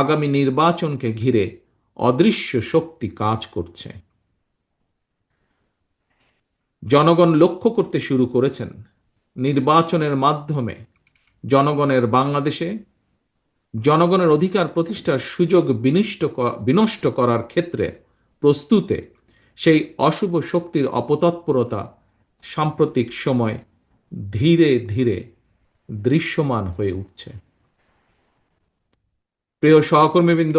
আগামী নির্বাচনকে ঘিরে অদৃশ্য শক্তি কাজ করছে। জনগণ লক্ষ্য করতে শুরু করেছেন। নির্বাচনের মাধ্যমে জনগণের বাংলাদেশে জনগণের অধিকার প্রতিষ্ঠার সুযোগ বিনিষ্ট বিনষ্ট করার ক্ষেত্রে প্রস্তুতে সেই অশুভ শক্তির অপতৎপরতা সাম্প্রতিক সময় ধীরে ধীরে দৃশ্যমান হয়ে উঠছে। প্রিয় সহকর্মীবৃন্দ,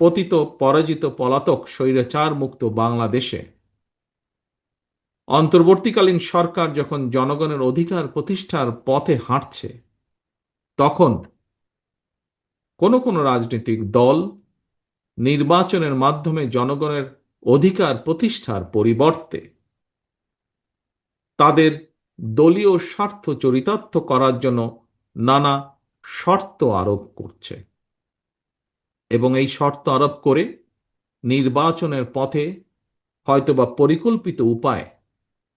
পতিত, পরাজিত, পলাতক, স্বৈরাচার মুক্ত বাংলাদেশে অন্তর্বর্তীকালীন সরকার যখন জনগণের অধিকার প্রতিষ্ঠার পথে হাঁটছে, তখন কোনো কোনো রাজনৈতিক দল নির্বাচনের মাধ্যমে জনগণের অধিকার প্রতিষ্ঠার পরিবর্তে তাদের দলীয় স্বার্থ চরিতার্থ করার জন্য নানা শর্ত আরোপ করছে। এবং এই শর্ত আরোপ করে নির্বাচনের পথে হয়তোবা পরিকল্পিত উপায়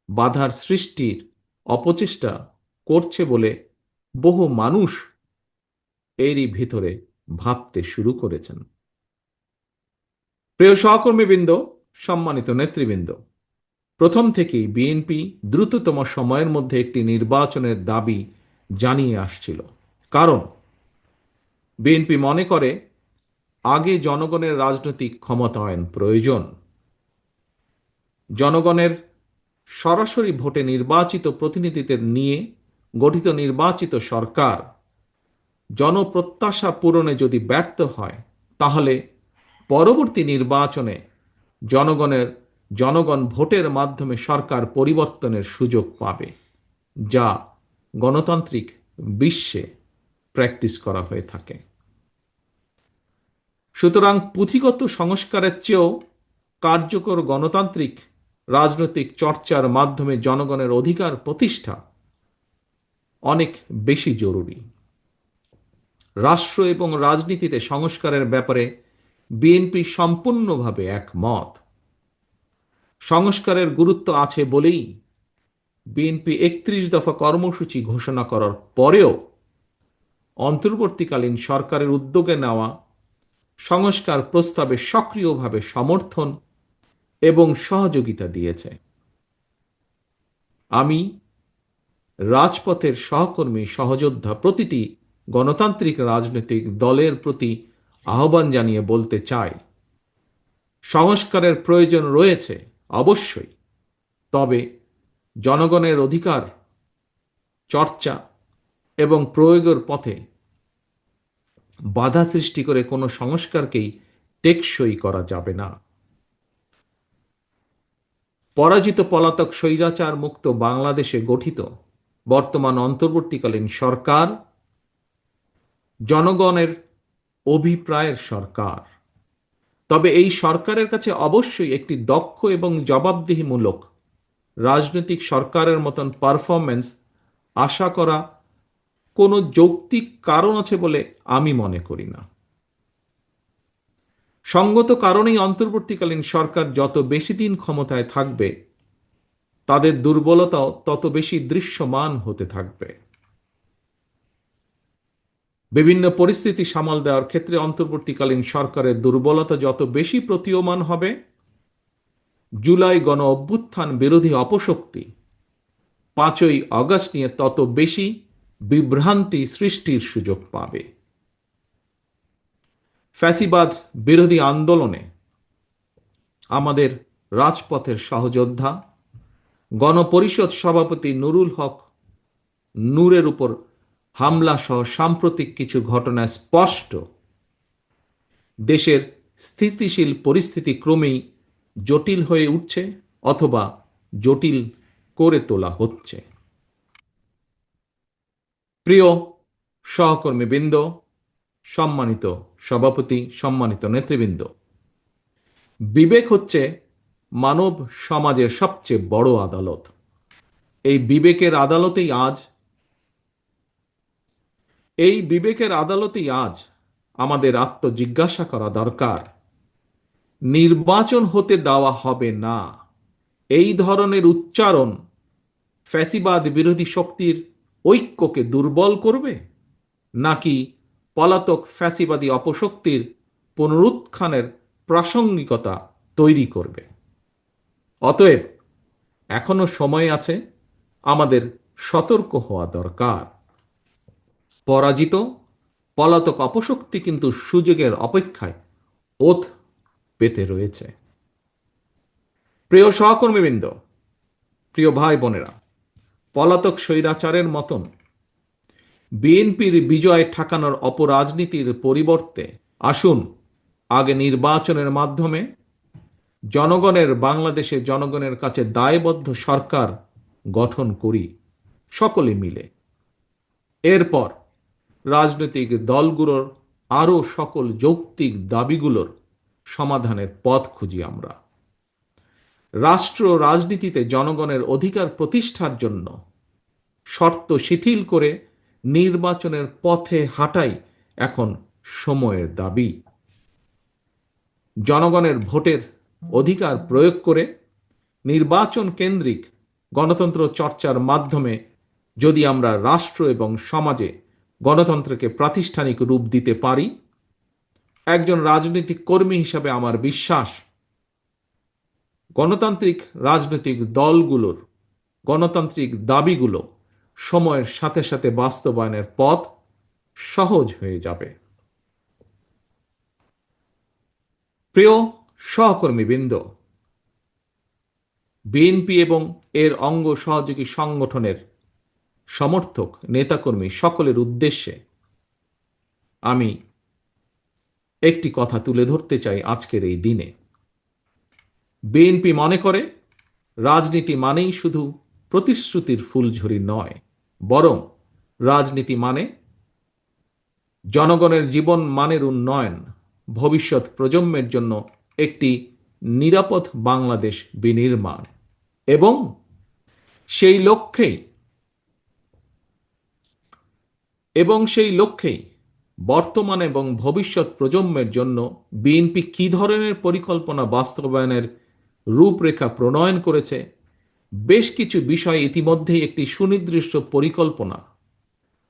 বাধার সৃষ্টির অপচেষ্টা করছে বলে বহু মানুষ এরই ভিতরে ভাবতে শুরু করেছেন। প্রিয় সহকর্মীবৃন্দ, সম্মানিত নেতৃবৃন্দ, প্রথম থেকেই বিএনপি দ্রুততম সময়ের মধ্যে একটি নির্বাচনের দাবি জানিয়ে আসছিল। কারণ বিএনপি মনে করে আগে জনগণের রাজনৈতিক ক্ষমতায়ন প্রয়োজন। জনগণের সরাসরি ভোটে নির্বাচিত প্রতিনিধিদের নিয়ে গঠিত নির্বাচিত সরকার জনপ্রত্যাশা পূরণে যদি ব্যর্থ হয়, তাহলে পরবর্তী নির্বাচনে জনগণের, জনগণ ভোটের মাধ্যমে সরকার পরিবর্তনের সুযোগ পাবে, যা গণতান্ত্রিক বিশ্বে প্র্যাকটিস করা হয়ে থাকে। সুতরাং পুঁথিগত সংস্কারের চেয়েও কার্যকর গণতান্ত্রিক রাজনৈতিক চর্চার মাধ্যমে জনগণের অধিকার প্রতিষ্ঠা অনেক বেশি জরুরি। রাষ্ট্র এবং রাজনীতিতে সংস্কারের ব্যাপারে বিএনপি সম্পূর্ণভাবে একমত। সংস্কারের গুরুত্ব আছে বলেই বিএনপি একত্রিশ দফা কর্মসূচি ঘোষণা করার পরেও অন্তর্বর্তীকালীন সরকারের উদ্যোগে নেওয়া সংস্কার প্রস্তাবে সক্রিয়ভাবে সমর্থন এবং সহযোগিতা দিয়েছে। আমি রাজপথের সহকর্মী, সহযোদ্ধা প্রতিটি গণতান্ত্রিক রাজনৈতিক দলের প্রতি আহ্বান জানিয়ে বলতে চাই, সংস্কারের প্রয়োজন রয়েছে অবশ্যই, তবে জনগণের অধিকার, চর্চা এবং প্রয়োগের পথে বাধা সৃষ্টি করে কোনো সংস্কারকেই টেকসই করা যাবে না। পরাজিত পলাতক স্বৈরাচার মুক্ত বাংলাদেশে গঠিত বর্তমান অন্তর্বর্তীকালীন সরকার জনগণের অভিপ্রায়ের সরকার। তবে এই সরকারের কাছে অবশ্যই একটি দক্ষ এবং জবাবদিহিমূলক রাজনৈতিক সরকারের মতন পারফরম্যান্স আশা করা কোনো যৌক্তিক কারণ আছে বলে আমি মনে করি না। সঙ্গত কারণেই অন্তর্বর্তীকালীন সরকার যত বেশি দিন ক্ষমতায় থাকবে, তাদের দুর্বলতাও তত বেশি দৃশ্যমান হতে থাকবে। বিভিন্ন পরিস্থিতি সামাল দেওয়ার ক্ষেত্রে অন্তর্বর্তীকালীন সরকারের দুর্বলতা যত বেশি প্রতীয়মান হবে, জুলাই গণ অভ্যুত্থান বিরোধী অপশক্তি পাঁচই অগস্ট নিয়ে তত বেশি বিভ্রান্তি সৃষ্টির সুযোগ পাবে। ফ্যাসিবাদ বিরোধী আন্দোলনে আমাদের রাজপথের সহযোদ্ধা, গণপরিষদ সভাপতি নুরুল হক নূরের উপর হামলা সহ সাম্প্রতিক কিছু ঘটনা স্পষ্ট, দেশের স্থিতিশীল পরিস্থিতি ক্রমেই জটিল হয়ে উঠছে অথবা জটিল করে তোলা হচ্ছে। প্রিয় সহকর্মীবৃন্দ, সম্মানিত সভাপতি, সম্মানিত নেতৃবৃন্দ, বিবেক হচ্ছে মানব সমাজের সবচেয়ে বড় আদালত। এই বিবেকের আদালতেই আজ, এই বিবেকের আদালতেই আজ আমাদের আত্মজিজ্ঞাসা করা দরকার। নির্বাচন হতে দেওয়া হবে না। এই ধরনের উচ্চারণ ফ্যাসিবাদ বিরোধী শক্তির ঐক্যকে দুর্বল করবে? নাকি পলাতক ফ্যাসিবাদী অপশক্তির পুনরুত্থানের প্রাসঙ্গিকতা তৈরি করবে? অতএব এখনও সময় আছে, আমাদের সতর্ক হওয়া দরকার। পরাজিত পলাতক অপশক্তি কিন্তু সুযোগের অপেক্ষায় ওথ পেতে রয়েছে। প্রিয় সহকর্মীবৃন্দ, প্রিয় ভাই বোনেরা পলাতক স্বৈরাচারের মতন। বিএনপির বিজয় ঠেকানোর অপরাজনীতির পরিবর্তে, আসুন, আগে নির্বাচনের মাধ্যমে জনগণের বাংলাদেশে জনগণের কাছে দায়বদ্ধ সরকার গঠন করি, সকলে মিলে। এরপর, রাজনৈতিক দলগুলোর আরও সকল যৌক্তিক দাবিগুলোর সমাধানের পথ খুঁজি আমরা। রাষ্ট্র রাজনীতিতে জনগণের অধিকার প্রতিষ্ঠার জন্য শর্ত শিথিল করে নির্বাচনের পথে হাঁটাই এখন সময়ের দাবি। জনগণের ভোটের অধিকার প্রয়োগ করে নির্বাচন কেন্দ্রিক গণতন্ত্র চর্চার মাধ্যমে যদি আমরা রাষ্ট্র এবং সমাজে গণতন্ত্রকে প্রাতিষ্ঠানিক রূপ দিতে পারি, একজন রাজনৈতিক কর্মী হিসাবে আমার বিশ্বাস গণতান্ত্রিক রাজনৈতিক দলগুলোর গণতান্ত্রিক দাবিগুলো সময়ের সাথে সাথে বাস্তবায়নের পথ সহজ হয়ে যাবে। প্রিয় সহকর্মীবৃন্দ, বিএনপি এবং এর অঙ্গ সহযোগী সংগঠনের সমর্থক, নেতাকর্মী সকলের উদ্দেশ্যে আমি একটি কথা তুলে ধরতে চাই আজকের এই দিনে। বিএনপি মনে করে, রাজনীতি মানেই শুধু প্রতিশ্রুতির ফুলঝুরি নয়, বরং রাজনীতি মানে জনগণের জীবন মানের উন্নয়ন, ভবিষ্যৎ প্রজন্মের জন্য একটি নিরাপদ বাংলাদেশ বিনির্মাণ। এবং সেই লক্ষ্যেই এবং সেই লক্ষ্যেই বর্তমান এবং ভবিষ্যৎ প্রজন্মের জন্য বিএনপি কী ধরনের পরিকল্পনা বাস্তবায়নের রূপরেখা প্রণয়ন করেছে। বেশ কিছু বিষয় ইতিমধ্যেই একটি সুনির্দিষ্ট পরিকল্পনা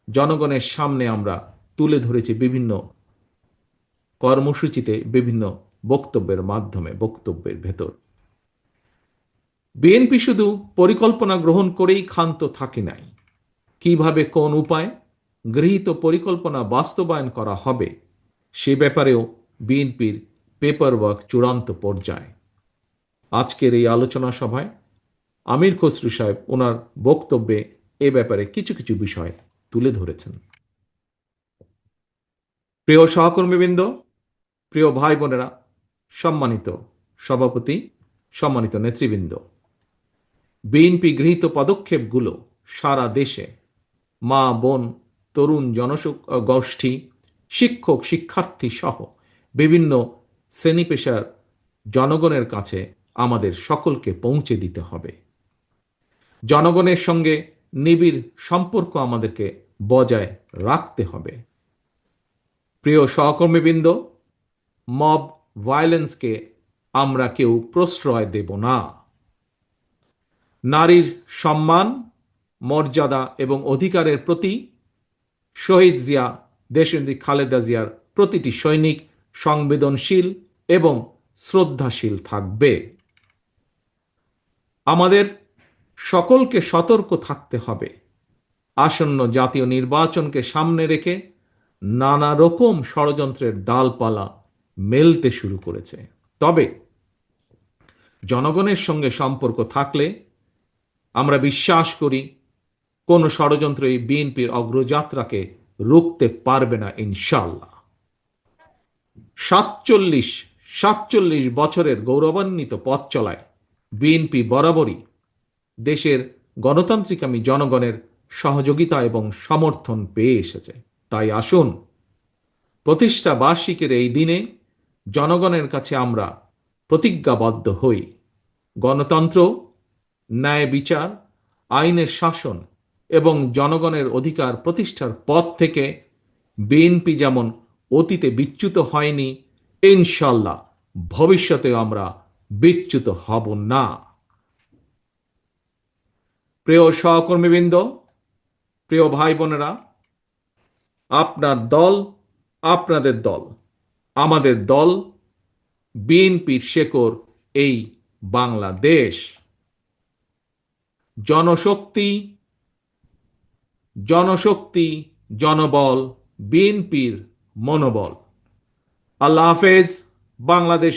জনগণের সামনে আমরা তুলে ধরেছি বিভিন্ন কর্মসূচিতে, বিভিন্ন বক্তব্যের মাধ্যমে, বক্তব্যের ভেতর। বিএনপি শুধু পরিকল্পনা গ্রহণ করেই ক্ষান্ত থাকে নাই। কীভাবে কোন উপায় গৃহীত পরিকল্পনা বাস্তবায়ন করা হবে সে ব্যাপারেও বিএনপির পেপার ওয়ার্ক চূড়ান্ত পর্যায়ে। আজকের এই আলোচনা সভায় আমির খসরু সাহেব ওনার বক্তব্যে এ ব্যাপারে কিছু কিছু বিষয় তুলে ধরেছেন। প্রিয় সহকর্মীবৃন্দ, প্রিয় ভাই বোনেরা সম্মানিত সভাপতি, সম্মানিত নেতৃবৃন্দ, বিএনপি গৃহীত পদক্ষেপগুলো সারা দেশে মা, বোন, তরুণ জনসুখ, গোষ্ঠী, শিক্ষক, শিক্ষার্থী সহ বিভিন্ন শ্রেণি পেশার জনগণের কাছে আমাদের সকলকে পৌঁছে দিতে হবে। জনগণের সঙ্গে নিবিড় সম্পর্ক আমাদেরকে বজায় রাখতে হবে। প্রিয় সহকর্মীবৃন্দ, মব ভায়োলেন্সকে আমরা কেউ প্রশ্রয় দেব না। নারীর সম্মান, মর্যাদা এবং অধিকারের প্রতি শহীদ জিয়া, দেশনেত্রী খালেদা জিয়ার প্রতিটি সৈনিক সংবেদনশীল এবং শ্রদ্ধাশীল থাকবে। আমাদের সকলকে সতর্ক থাকতে হবে। আসন্ন জাতীয় নির্বাচনকে সামনে রেখে নানা রকম ষড়যন্ত্রের ডালপালা মেলতে শুরু করেছে। তবে জনগণের সঙ্গে সম্পর্ক থাকলে আমরা বিশ্বাস করি, কোন ষড়যন্ত্র এই বিএনপির অগ্রযাত্রাকে রুখতে পারবে না ইনশাল্লাহ সাতচল্লিশ সাতচল্লিশ বছরের গৌরবান্বিত পথ চলায় বিএনপি বরাবরই দেশের গণতান্ত্রিকামী জনগণের সহযোগিতা এবং সমর্থন পেয়ে এসেছে। তাই আসুন, প্রতিষ্ঠা বার্ষিকের এই দিনে জনগণের কাছে আমরা প্রতিজ্ঞাবদ্ধ হই। গণতন্ত্র, ন্যায় বিচার, আইনের শাসন এবং জনগণের অধিকার প্রতিষ্ঠার পথ থেকে বিএনপি যেমন অতীতে বিচ্যুত হয়নি, ইনশাল্লাহ ভবিষ্যতে আমরা বিচ্যুত হব না। প্রিয় সহকর্মীবৃন্দ, প্রিয় ভাই বোনেরা আপনার দল আপনাদের দল, আমাদের দল বিএনপির শেকড় এই বাংলাদেশ। জনশক্তি জনশক্তি, জনবল, বিএনপির মনোবল। আল্লাহ হাফেজ, বাংলাদেশ